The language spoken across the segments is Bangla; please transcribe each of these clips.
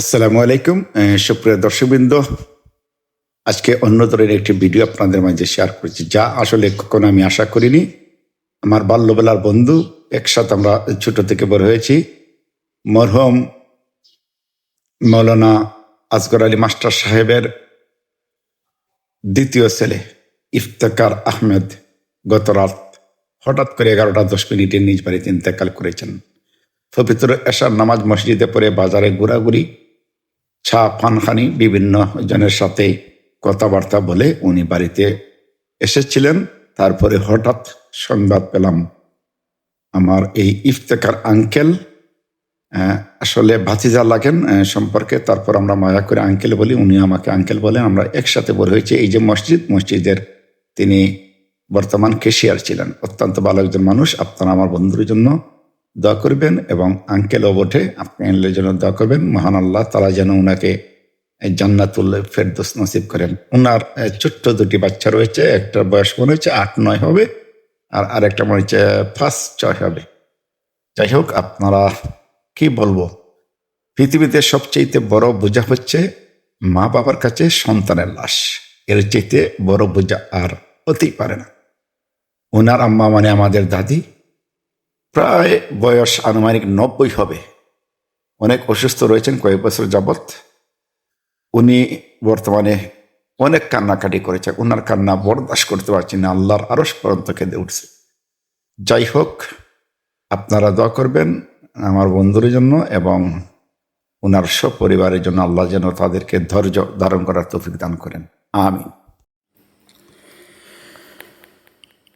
আসসালামু আলাইকুম সুপ্রিয় দর্শকবৃন্দ। আজকে অন্য ধরনের একটি ভিডিও আপনাদের মাঝে শেয়ার করেছি, যা আসলে কখনো আমি আশা করিনি। আমার বাল্যবেলার বন্ধু, একসাথে আমরা ছোট থেকে বড় হয়েছি। মরহম মৌলানা আসগর আলী মাস্টার সাহেবের দ্বিতীয় ছেলে, ইফতেকার আহমেদ, গত রাত হঠাৎ করে এগারোটা দশ মিনিটে নিজ বাড়িতে ইন্তেকাল করেছেন। পবিত্র এশার নামাজ মসজিদে পড়ে বাজারে ঘোরাঘুরি চা পানখানি বিভিন্ন জনের সাথে কথাবার্তা বলে উনি বাড়িতে এসেছিলেন। তারপরে হঠাৎ সংবাদ পেলাম, আমার এই ইফতেকার আঙ্কেল আসলে ভাতিজা লাগেন সম্পর্কে। তারপর আমরা মায়া করে আঙ্কেল বলি, উনি আমাকে আঙ্কেল বলেন, আমরা একসাথে বড় হয়েছে। এই যে মসজিদ, মসজিদের তিনি বর্তমান কেশিয়ার ছিলেন, অত্যন্ত ভালো একজন মানুষ, আপনারা আমার বন্ধুর জন্য দোয়া করবেন এবং আঙ্কেলও বটে আঙ্কেলের জন্য দোয়া করবেন। মহান আল্লাহ তারা যেন ওনাকে জান্নাতুল ফেরদোস নসিব করেন। ওনার ছোট্ট দুটি বাচ্চা রয়েছে, একটা বয়স মনে হচ্ছে আট, নয় হবে, আর আরেকটা মনে হচ্ছে ফার্স্ট ছয় হবে। যাই হোক, আপনারা কি বলব? পৃথিবীতে সবচেয়ে বড় বোঝা হচ্ছে মা বাবার কাছে সন্তানের লাশ। এর চাইতে বড় বোঝা আর হতেই পারে না। ওনার আম্মা মানে আমাদের দাদি প্রায় বয়স আনুমানিক নব্বই হবে। অনেক অসুস্থ রয়েছেন কয়েক বছর যাবৎ। উনি বর্তমানে অনেক কান্নাকাটি করেছে ওনার কান্না বরদাস্ত করতে পারছি না। আল্লাহর আরস পর্যন্ত কেঁদে উঠছে। যাই হোক, আপনারা দোয়া করবেন আমার বন্ধুর জন্য এবং ওনার সব পরিবারের জন্য আল্লাহ যেন তাদেরকে ধৈর্য ধারণ করার তৌফিক দান করেন। আমিন।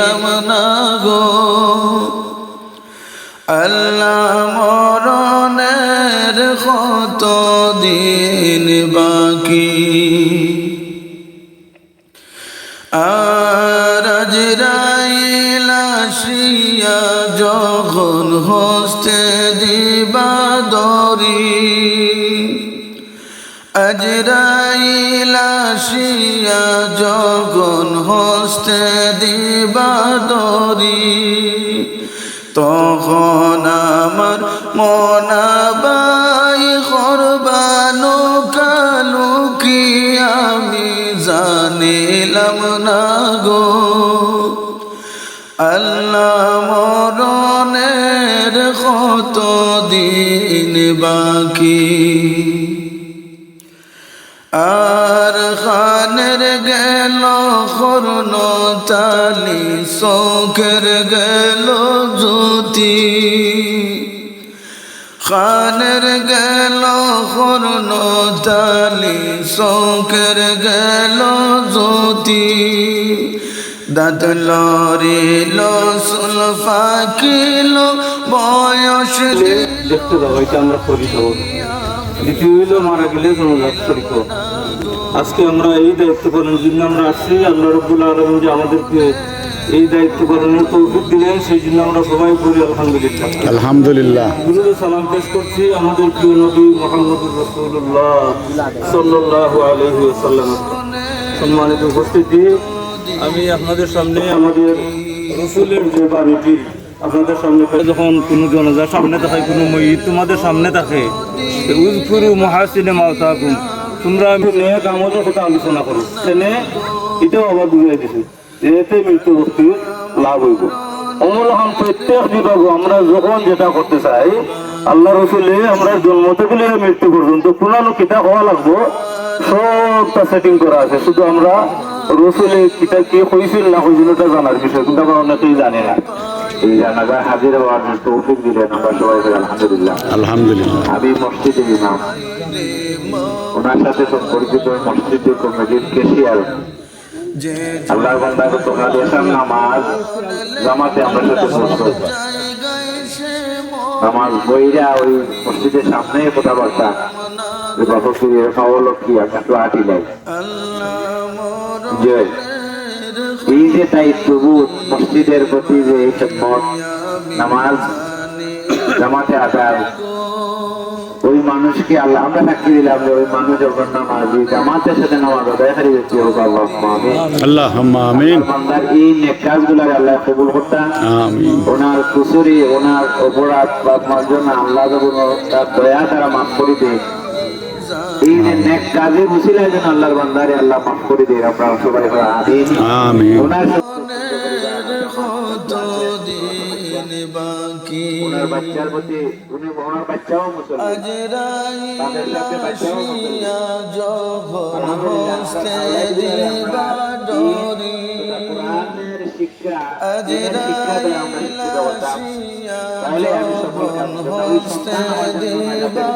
জানিলাম না গো। আল্লাহ মরণের কত দিন বাকি? আর যখন হস্তে দিবা দরি আজরাইলা শিয়া যখন হস্তে দিবা দরি তখন আমার মনাবাই করবানো কালুকি আমি জানিলাম না গো। আল্লাহ মরণের কত দিন বাকি? খানের গেল করুন তালি চৌকের গেল জ্যোতি। খানের গেল করুন তালি চৌকের গেল জ্যোতি। দাঁত লরিল সুল ফাকিল বয়স দেখতে দাও, এটা আমরা করি দেবো দ্বিতীয় মারা গেলে জনজাত শরিক আজকে আমরা এই দায়িত্ব পালনের জন্য আমরা আসছি। আল্লাহ রব্বুল আলম যে আমাদেরকে এই দায়িত্ব পালনের তৌফিক দিলেন সেই জন্য আমরা সবাই করি আলহামদুলিল্লাহ। আলহামদুলিল্লাহ। গুরুদের সালাম পেশ করছি আমাদের প্রিয় নবী মোহাম্মদ রসুল্লাহ সাল্লাহ আলহি সাল্লাম সম্মানিত উপস্থিতি আমি আপনাদের সামনে আমাদের রসুলের যে বাড়িটি আপনাদের সামনে যখন কোনো জনজার সামনে থাকে কোনো ময়ূর তোমাদের সামনে থাকে উজফুরু মহাসিনে মাওতাকুম। তোমরা নেক আমলের কথা আলোচনা করো। তেনে এটাও আবার বুঝাই দিছে। এতে মৃত্যু ব্যক্তির লাভ হইব। অমল হন প্রত্যেক বিভাগ আমরা যখন যেটা করতে চাই আল্লাহ রসুলে আমরা জন্ম থেকে মৃত্যু পর্যন্ত পুরানো কিতা হওয়া লাগবো। সবটা সেটিং করা আছে। শুধু আমরা রসুলে কিতা কে হয়েছিল না হয়েছিল এটা জানার বিষয়। কিন্তু আমরা অনেকেই জানি না। এই জানাজা হাজির হওয়ার তৌফিক দিলেন আমরা সবাই আলহামদুলিল্লাহ। আলহামদুলিল্লাহ। আমি মসজিদে ইমাম। ওনার সাথে সম্পর্কিত মসজিদের কমিটির কেশিয়ার যে আল্লাহর বান্দা তোমরা দেশার নামাজ জামাতে আমরা সাথে পড়ছো নামাজ বইরা ওই মসজিদের সামনে কথাবার্তা ফকিরের খাওয়া লক্ষ্মী একটু আটি লাই যে এই যে দায়িত্ববোধ মসজিদের প্রতি যে এই নামাজ জামাতে আদায় ওই মানুষকে আল্লাহ আমরা সাক্ষী দিলাম যে ওই মানুষ যখন নামাজি জামাতের সাথে নামাজ আদায় হারি যাচ্ছে ও আল্লাহ আমিন। আল্লাহ আমিন। এই নেক কাজগুলোকে আল্লাহ কবুল করতাম আমিন। ওনার কুসুরি ওনার অপরাধ বা জন্য আল্লাহ যখন তার দয়া দ্বারা মাফ করে দেয় এই যে নেক কাজে বসিলে যেন আল্লাহর বান্দারে আল্লাহ মাফ করে দে আমরা সবাই আমিন। ওনার দিন বাকি। আজরাইলা শিয়া যখন হস্তে দিবা ডরি। আজরাইলা যখন হস্তে দিবা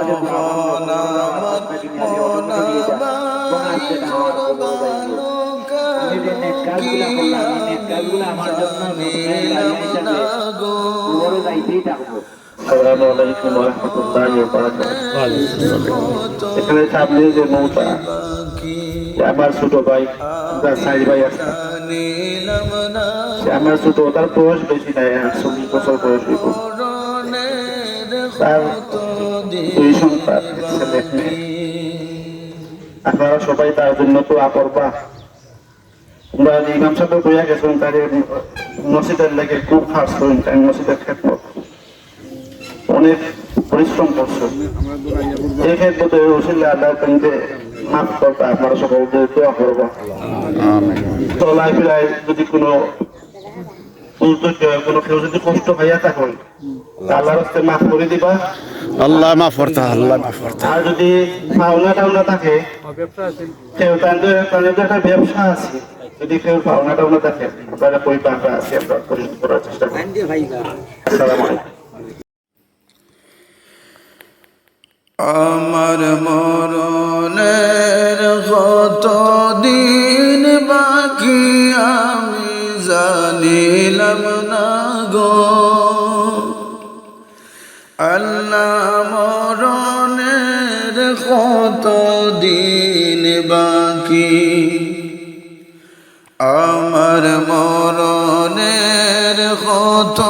তখন আমার করবানো কাজগুলা আমার জন্য জানিলাম না গো বড় যাইতেই থাকব আসসালামু আলাইকুম ওয়া রাহমাতুল্লাহি ওয়া বারাকাতুহু এখানে সামনে যে আমার ছোট ভাই, তার ভাই আমার ছোট, তার বয়স বেশি নাই চল্লিশ বছর বয়স তার দুই সন্তান আপনারা সবাই তার জন্য তো করবা। বা ইমাম সাহেব বইয়া গেছেন তার লেগে খুব খাস করেন তাই মসজিদের ক্ষেত্র অনেক পরিশ্রম করছে। এই ওসিল্লা আল্লাহ মাফ করতে আপনারা সকলকে দোয়া তলায় ফিরায় যদি কোনো যদি কষ্ট মাফ দিবা। যদি টাউনা থাকে ব্যবসা আছে। যদি কেউ থাকে কই পাওনা আছে আমরা পরিশোধ করার চেষ্টা করি আসসালামু আলাইকুম। আমার মরণের কত দিন বাকি আমি জানিলাম না গো। আল্লাহ মরণের কত দিন বাকি আমার মরণের কত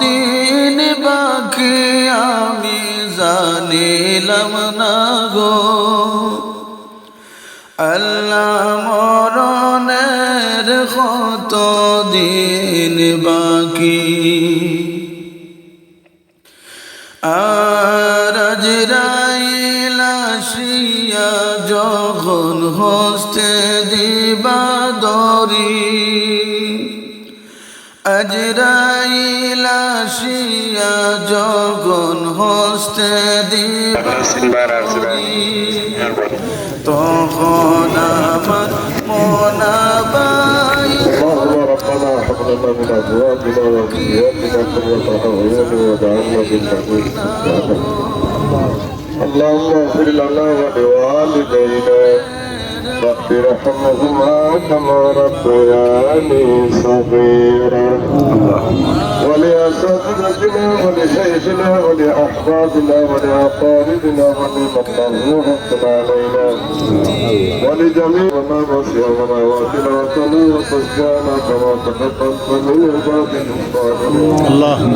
দিন বাকি আমি জানিলাম না গো। আল্লাহ মরণের কত দিন বাকি। আর যখন হস্তে দিবা দরি আজরাইলা শিয়া যখন হস্তে দিবা তখন আমার মনাবাই اللهم ربنا هب لنا من ازواجنا وذرياتنا قرة اعين واجعلنا للمتقين اللهم اغفر لنا ولوالدينا رب ارحمهما كما ربياني صغيرا ولأساتذتنا ولشيخنا ولأحبابنا ولأقاربنا ولمن حق علينا ولجميع ما مسيرنا واتنا وصلنا وصجانا كما تقدمت من عباد الصالحين اللهم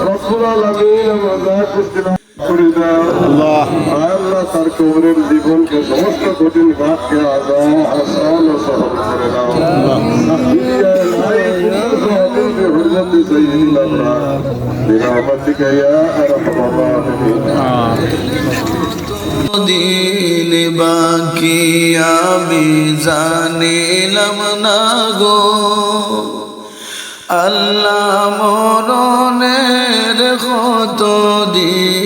رب العالمين وذاك আল্লাহ। আল্লাহ তার কবরের জীবনকে সমস্ত কঠিন ঘাটকে আদায় আসান ও সহজ করে দাও। বাকি আমি জানিলাম না আল্লাহ মরণের কত দিন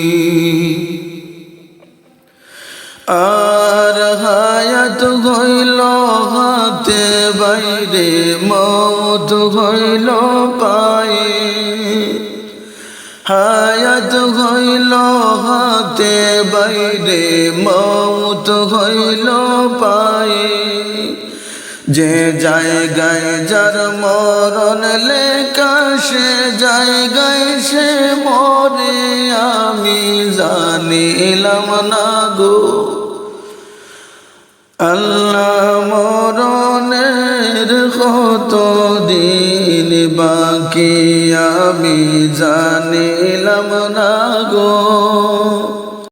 হাতে বাইরে মত হইল পায়ে। হায়াত হইল হাতে, বাইরে মত হইল পায়ে। যে জায়গায় যার মরণ লেখা, সে জায়গায় সে মরে। আমি জানিলাম না গো, আল্লাহ কত দিন বাকি আমি জানিলাম না গো।